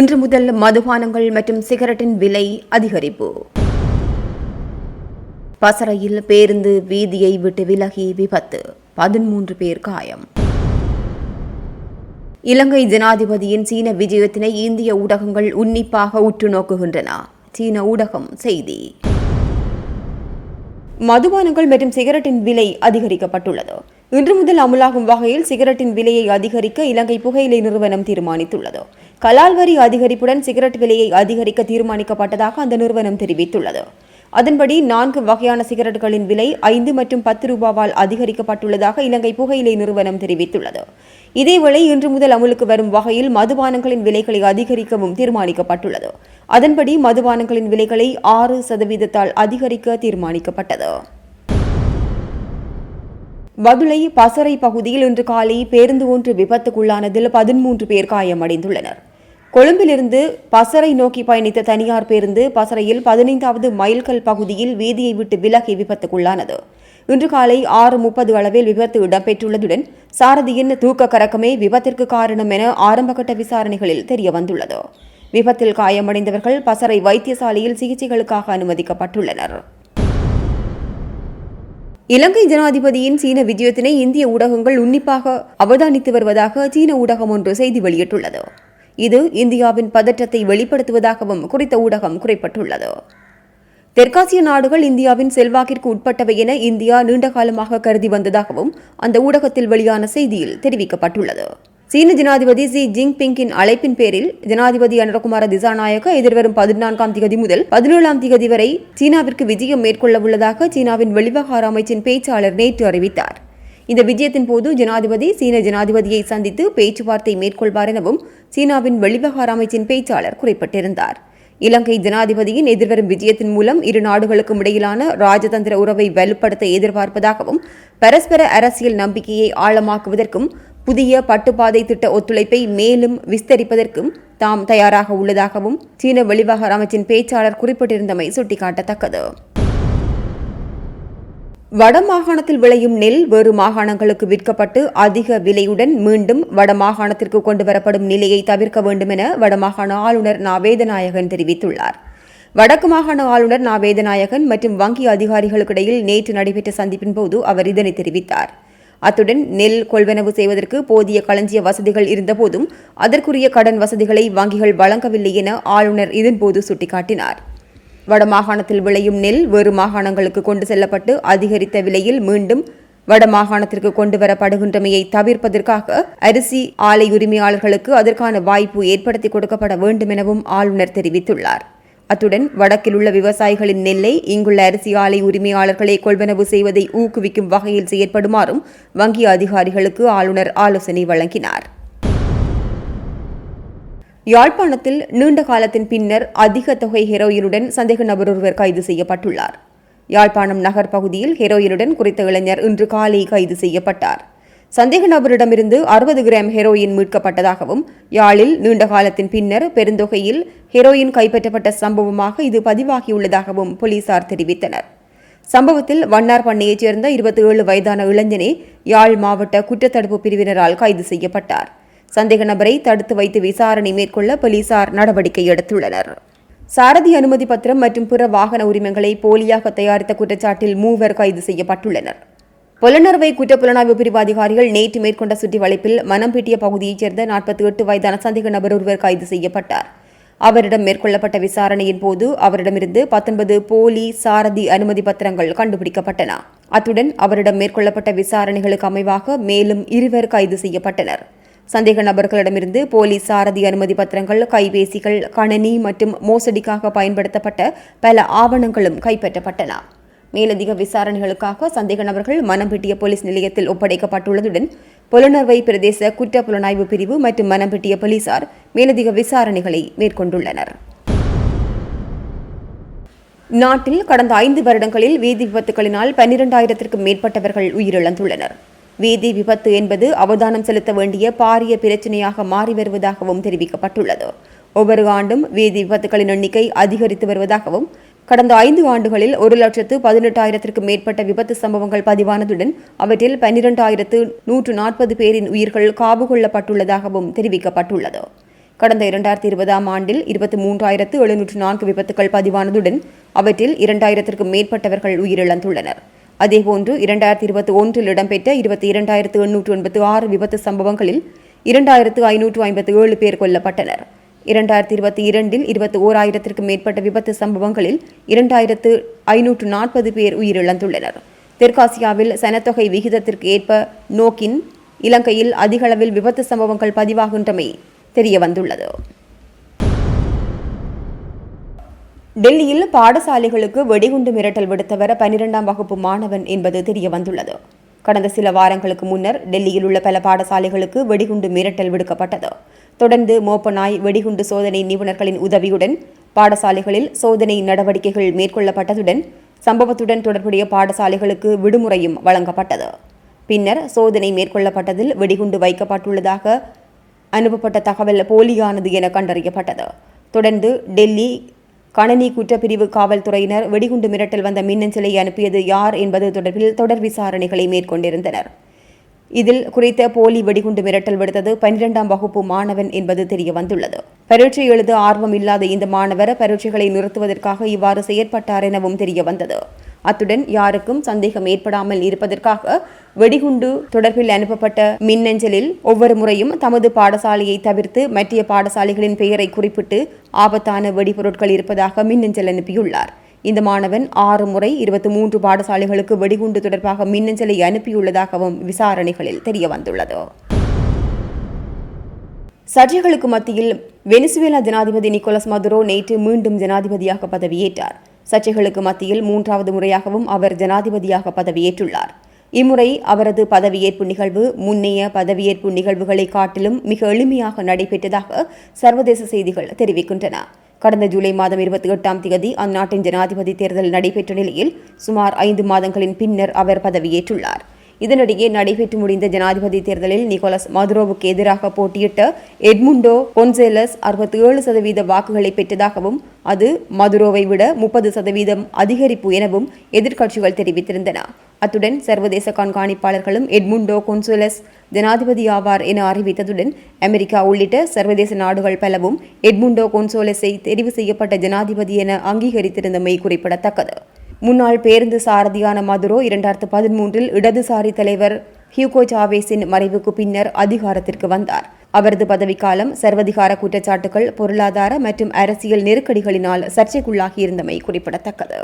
இன்று முதல் மதுபானங்கள் மற்றும் சிகரெட்டின் விலை அதிகரிப்பு. பசறையில் பேருந்து வீதியை விட்டு விலகி விபத்து. பதிமூன்று பேர் காயம். இலங்கை ஜனாதிபதியின் சீன விஜயத்தினை இந்திய ஊடகங்கள் உன்னிப்பாக உற்று நோக்குகின்றன. சீன ஊடகம் செய்தி. மதுபானங்கள் மற்றும் சிகரெட்டின் விலை அதிகரிக்கப்பட்டுள்ளது. இன்று முதல் அமலாகும் வகையில் சிகரெட்டின் விலையை அதிகரிக்க இலங்கை புகையிலை நிறுவனம் தீர்மானித்துள்ளது. கலால் வரி அதிகரிப்புடன் சிகரெட் விலையை அதிகரிக்க தீர்மானிக்கப்பட்டதாக அந்த நிறுவனம் தெரிவித்துள்ளது. அதன்படி நான்கு வகையான சிகரெட்டுகளின் விலை ஐந்து மற்றும் பத்து ரூபாவால் அதிகரிக்கப்பட்டுள்ளதாக இலங்கை புகையிலை நிறுவனம் தெரிவித்துள்ளது. இதேவேளை இன்று முதல் அமலுக்கு வரும் வகையில் மதுபானங்களின் விலைகளை அதிகரிக்கவும் தீர்மானிக்கப்பட்டுள்ளது. அதன்படி மதுபானங்களின் விலைகளை ஆறு சதவீதத்தால் அதிகரிக்க தீர்மானிக்கப்பட்டது. வதுளை பசறை பகுதியில் இன்று காலை பேருந்து ஒன்று விபத்துக்குள்ளானதில் பதிமூன்று பேர் காயமடைந்துள்ளனர். கொழும்பிலிருந்து பசறை நோக்கி பயணித்த தனியார் பேருந்து பசறையில் பதினைந்தாவது மைல்கல் பகுதியில் வீதியை விட்டு விலகி விபத்துக்குள்ளானது. இன்று காலை ஆறு முப்பது அளவில் விபத்து இடம்பெற்றுள்ளதுடன் சாரதியின் தூக்க கரக்கமே விபத்திற்கு காரணம் என ஆரம்பகட்ட விசாரணைகளில் தெரியவந்துள்ளது. விபத்தில் காயமடைந்தவர்கள் பசறை வைத்தியசாலையில் சிகிச்சைகளுக்காக அனுமதிக்கப்பட்டுள்ளனர். இலங்கை ஜனாதிபதியின் சீன விஜயத்தினை இந்திய ஊடகங்கள் உன்னிப்பாக அவதானித்து வருவதாக சீன ஊடகம் ஒன்று செய்தி வெளியிட்டுள்ளது. இது இந்தியாவின் பதற்றத்தை வெளிப்படுத்துவதாகவும் குறித்த ஊடகம் குறிப்பிட்டுள்ளது. தெற்காசிய நாடுகள் இந்தியாவின் செல்வாக்கிற்கு உட்பட்டவை என இந்தியா நீண்ட காலமாக கருதி வந்ததாகவும் அந்த ஊடகத்தில் வெளியான செய்தியில் தெரிவிக்கப்பட்டுள்ளது. சீன ஜனாதிபதி ஜி ஜின்பிங்கின் அழைப்பின் பேரில் ஜனாதிபதி அனுரகுமார திசாநாயக்க எதிர்வரும் பதினான்காம் திகதி முதல் பதினேழாம் திகதி வரை சீனாவிற்கு விஜயம் மேற்கொள்ள உள்ளதாக சீனாவின் வெளிவகார அமைச்சின் பேச்சாளர் நேற்று அறிவித்தார். இந்த விஜயத்தின் போது ஜனாதிபதி சீன ஜனாதிபதியை சந்தித்து பேச்சுவார்த்தை மேற்கொள்வார் எனவும் சீனாவின் வெளிவகார அமைச்சின் பேச்சாளர் குறிப்பிட்டிருந்தார். இலங்கை ஜனாதிபதியின் எதிர்வரும் விஜயத்தின் மூலம் இரு நாடுகளுக்கும் இடையிலான ராஜதந்திர உறவை வலுப்படுத்த எதிர்பார்ப்பதாகவும் பரஸ்பர அரசியல் நம்பிக்கையை ஆழமாக்குவதற்கும் புதிய பட்டுப்பாதை திட்ட ஒத்துழைப்பை மேலும் விஸ்தரிப்பதற்கும் தாம் தயாராக உள்ளதாகவும் சீன வெளிவகார அமைச்சின் பேச்சாளர் குறிப்பிட்டிருந்தமை சுட்டிக்காட்டத்தக்கது. வடமாகாணத்தில் விளையும் நெல் வேறு மாகாணங்களுக்கு விற்கப்பட்டு அதிக விலையுடன் மீண்டும் வடமாகாணத்திற்கு கொண்டு வரப்படும் நிலையை தவிர்க்க வேண்டும் என வடமாகாண ஆளுநர் நாவேதநாயகன் தெரிவித்துள்ளார். வடக்கு மாகாண ஆளுநர் நாவேதநாயகன் மற்றும் வங்கி அதிகாரிகளுக்கிடையில் நேற்று நடைபெற்ற சந்திப்பின் போது அவர் இதனை தெரிவித்தார். அத்துடன் நெல் கொள்வனவு செய்வதற்கு போதிய களஞ்சிய வசதிகள் இருந்தபோதும் அதற்குரிய கடன் வசதிகளை வங்கிகள் வழங்கவில்லை என ஆளுநர் இதன்போது சுட்டிக்காட்டினார். வடமாகாணத்தில் விளையும் நெல் வேறு மாகாணங்களுக்கு கொண்டு செல்லப்பட்டு அதிகரித்த விலையில் மீண்டும் வடமாகாணத்திற்கு கொண்டு வரப்படுகின்றமையை தவிர்ப்பதற்காக அரிசி ஆலை உரிமையாளர்களுக்கு அதற்கான வாய்ப்பு ஏற்படுத்தி கொடுக்கப்பட வேண்டும் எனவும் ஆளுநர் தெரிவித்துள்ளார். அத்துடன் வடக்கில் உள்ள விவசாயிகளின் நெல்லை இங்குள்ள அரிசி ஆலை உரிமையாளர்களை கொள்வனவு செய்வதை ஊக்குவிக்கும் வகையில் செயற்படுமாறும் வங்கி அதிகாரிகளுக்கு ஆளுநர் ஆலோசனை வழங்கினார். யாழ்ப்பாணத்தில் நீண்ட காலத்தின் பின்னர் அதிக தொகை ஹெரோயினுடன் சந்தேக நபர் ஒருவர் கைது செய்யப்பட்டுள்ளார். யாழ்ப்பாணம் நகர் பகுதியில் ஹெரோயினுடன் குறித்த இளைஞர் இன்று காலை கைது செய்யப்பட்டார். சந்தேக நபரிடமிருந்து அறுபது கிராம் ஹெரோயின் மீட்கப்பட்டதாகவும் யாழில் நீண்ட காலத்தின் பின்னர் பெருந்தொகையில் ஹெரோயின் கைப்பற்றப்பட்ட சம்பவமாக இது பதிவாகியுள்ளதாகவும் போலீசார் தெரிவித்தனர். சம்பவத்தில் வண்ணார் பண்ணையைச் சேர்ந்த இருபத்தி ஏழு வயதான இளைஞனே யாழ் மாவட்ட குற்றத்தடுப்பு பிரிவினரால் கைது செய்யப்பட்டார். சந்தேக நபரை தடுத்து வைத்து விசாரணை மேற்கொள்ள போலீசார் நடவடிக்கை எடுத்துள்ளனர். சாரதி அனுமதி பத்திரம் மற்றும் பிற வாகன உரிமங்களை போலியாக தயாரித்த குற்றச்சாட்டில் மூவர் கைது செய்யப்பட்டுள்ளனர். புலனறுவை குற்றப்புலனாய்வு பிரிவு அதிகாரிகள் நேற்று மேற்கொண்ட சுற்றி வளைப்பில் மனம்பிட்டிய பகுதியைச் சேர்ந்த நாற்பத்தி எட்டு வயதான சந்தேக நபர் ஒருவர் கைது செய்யப்பட்டார். அவரிடம் மேற்கொள்ளப்பட்ட விசாரணையின் போது அவரிடமிருந்து பத்தொன்பது போலி சாரதி அனுமதி பத்திரங்கள் கண்டுபிடிக்கப்பட்டன. அத்துடன் அவரிடம் மேற்கொள்ளப்பட்ட விசாரணைகளுக்கு அமைவாக மேலும் இருவர் கைது செய்யப்பட்டனர். சந்தேக நபர்களிடமிருந்து போலீஸ் சாரதி அனுமதி பத்திரங்கள் கைபேசிகள் கணனி மற்றும் மோசடிக்காக பயன்படுத்தப்பட்ட பல ஆவணங்களும் கைப்பற்றப்பட்டன. மேலதிக விசாரணைகளுக்காக சந்தேக நபர்கள் மனம்பெட்டிய போலீஸ் நிலையத்தில் ஒப்படைக்கப்பட்டுள்ளதுடன் புலனர்வை பிரதேச குற்ற புலனாய்வு பிரிவு மற்றும் மனம்பெட்டிய போலீசார் மேலதிக விசாரணைகளை மேற்கொண்டுள்ளனர். நாட்டில் கடந்த ஐந்து வருடங்களில் வீதி விபத்துகளினால் பன்னிரண்டாயிரத்திற்கும் மேற்பட்டவர்கள் உயிரிழந்துள்ளனர். வீதி விபத்து என்பது அவதானம் செலுத்த வேண்டிய பாரிய பிரச்சனையாக மாறி வருவதாகவும் தெரிவிக்கப்பட்டுள்ளது. ஒவ்வொரு ஆண்டும் வீதி விபத்துகளின் எண்ணிக்கை அதிகரித்து வருவதாகவும் கடந்த ஐந்து ஆண்டுகளில் ஒரு லட்சத்து பதினெட்டாயிரத்திற்கும் மேற்பட்ட விபத்து சம்பவங்கள் பதிவானதுடன் அவற்றில் பன்னிரண்டாயிரத்து நூற்று நாற்பது பேரின் உயிர்கள் காவு கொள்ளப்பட்டுள்ளதாகவும் தெரிவிக்கப்பட்டுள்ளது. கடந்த இரண்டாயிரத்தி இருபதாம் ஆண்டில் இருபத்தி மூன்றாயிரத்து எழுநூற்று நான்கு விபத்துகள் பதிவானதுடன் அவற்றில் இரண்டாயிரத்திற்கும் மேற்பட்டவர்கள் உயிரிழந்துள்ளனர். அதேபோன்று இரண்டாயிரத்தி இருபத்தி ஒன்றில் இடம்பெற்ற இருபத்தி இரண்டாயிரத்து எண்ணூற்று எண்பத்தி ஆறு விபத்து சம்பவங்களில் இரண்டாயிரத்து ஐநூற்று ஐம்பத்தி ஏழு பேர் கொல்லப்பட்டனர். இரண்டாயிரத்தி இருபத்தி இரண்டில் இருபத்தி ஓராயிரத்திற்கும் மேற்பட்ட விபத்து சம்பவங்களில் இரண்டாயிரத்து ஐநூற்று நாற்பது பேர் உயிரிழந்துள்ளனர். தெற்காசியாவில் சனத்தொகை விகிதத்திற்கு ஏற்ப நோக்கின் இலங்கையில் அதிகளவில் விபத்து சம்பவங்கள் பதிவாகின்றமை தெரிய வந்துள்ளது டெல்லியில் பாடசாலைகளுக்கு வெடிகுண்டு மிரட்டல் விடுத்தவர் பனிரெண்டாம் வகுப்பு மாணவன் என்பது தெரிய வந்துள்ளது கடந்த சில வாரங்களுக்கு முன்னர் டெல்லியில் உள்ள பல பாடசாலைகளுக்கு வெடிகுண்டு மிரட்டல் விடுக்கப்பட்டது. தொடர்ந்து மோப்பநாய் வெடிகுண்டு சோதனை நிபுணர்களின் உதவியுடன் பாடசாலைகளில் சோதனை நடவடிக்கைகள் மேற்கொள்ளப்பட்டதுடன் சம்பவத்துடன் தொடர்புடைய பாடசாலைகளுக்கு விடுமுறையும் வழங்கப்பட்டது. பின்னர் சோதனை மேற்கொள்ளப்பட்டதில் வெடிகுண்டு வைக்கப்பட்டுள்ளதாக அனுப்பப்பட்ட தகவல் போலியானது என கண்டறியப்பட்டது. தொடர்ந்து டெல்லி கணனி குற்றப்பிரிவு காவல்துறையினர் வெடிகுண்டு மிரட்டல் வந்த மின்னஞ்சலை அனுப்பியது யார் என்பது தொடர்பில் தொடர் விசாரணைகளை மேற்கொண்டிருந்தனர். இதில் குறித்த போலி வெடிகுண்டு மிரட்டல் விடுத்தது பன்னிரெண்டாம் வகுப்பு மாணவன் என்பது தெரிய வந்துள்ளது பரீட்சை எழுத ஆர்வம் இல்லாத இந்த மாணவர் பரீட்சைகளை நிறுத்துவதற்காக இவ்வாறு செயற்பட்டார் எனவும் தெரியவந்தது. அத்துடன் யாருக்கும் சந்தேகம் ஏற்படாமல் இருப்பதற்காக வெடிகுண்டு தொடர்பில் அனுப்பப்பட்ட மின்னஞ்சலில் ஒவ்வொரு முறையும் தமது பாடசாலையை தவிர்த்து மற்ற பாடசாலைகளின் பெயரை குறிப்பிட்டு ஆபத்தான வெடிபொருட்கள் இருப்பதாக மின்னஞ்சல் அனுப்பியுள்ளார். இந்த மாணவன் ஆறு முறை இருபத்தி மூன்று பாடசாலைகளுக்கு வெடிகுண்டு தொடர்பாக மின்னஞ்சலை அனுப்பியுள்ளதாகவும் விசாரணைகளில் தெரிய வந்துள்ளது சர்ச்சைகளுக்கு மத்தியில் வெனிசுவேலா ஜனாதிபதி நிக்கோலஸ் மதுரோ நேற்று மீண்டும் ஜனாதிபதியாக பதவியேற்றார். சர்ச்சைகளுக்கு மத்தியில் மூன்றாவது முறையாகவும் அவர் ஜனாதிபதியாக பதவியேற்றுள்ளார். இம்முறை அவரது பதவியேற்பு நிகழ்வு முன்னைய பதவியேற்பு நிகழ்வுகளை காட்டிலும் மிக எளிமையாக நடைபெற்றதாக சர்வதேச செய்திகள் தெரிவிக்கின்றன. கடந்த ஜூலை மாதம் இருபத்தி எட்டாம் தேதி அந்நாட்டின் ஜனாதிபதி தேர்தல் நடைபெற்ற நிலையில் சுமார் ஐந்து மாதங்களின் பின்னர் அவர் பதவியேற்றுள்ளார். இதனிடையே நடைபெற்று முடிந்த ஜனாதிபதி தேர்தலில் நிக்கோலஸ் மதுரோவுக்கு எதிராக போட்டியிட்ட எட்முண்டோ கொன்சேலஸ் அறுபத்தி ஏழு சதவீத வாக்குகளை பெற்றதாகவும் அது மதுரோவை விட முப்பது சதவீதம் அதிகரிப்பு எனவும் எதிர்க்கட்சிகள் தெரிவித்திருந்தன. அத்துடன் சர்வதேச கண்காணிப்பாளர்களும் எட்முண்டோ கொன்சுலஸ் ஜனாதிபதி ஆவார் என அறிவித்ததுடன் அமெரிக்கா உள்ளிட்ட சர்வதேச நாடுகள் பலவும் எட்முண்டோ கொன்சோலஸை தெரிவு செய்யப்பட்ட ஜனாதிபதி என அங்கீகரித்திருந்தமை குறிப்பிடத்தக்கது. முன்னாள் பேருந்து சாரதியான மதுரோ இரண்டாயிரத்து பதிமூன்றில் இடதுசாரி தலைவர் ஹியூகோ சாவேஸின் மறைவுக்கு பின்னர் அதிகாரத்திற்கு வந்தார். அவரது பதவிக்காலம் சர்வதிகார குற்றச்சாட்டுகள் பொருளாதார மற்றும் அரசியல் நெருக்கடிகளினால் சர்ச்சைக்குள்ளாகியிருந்தமை குறிப்பிடத்தக்கது.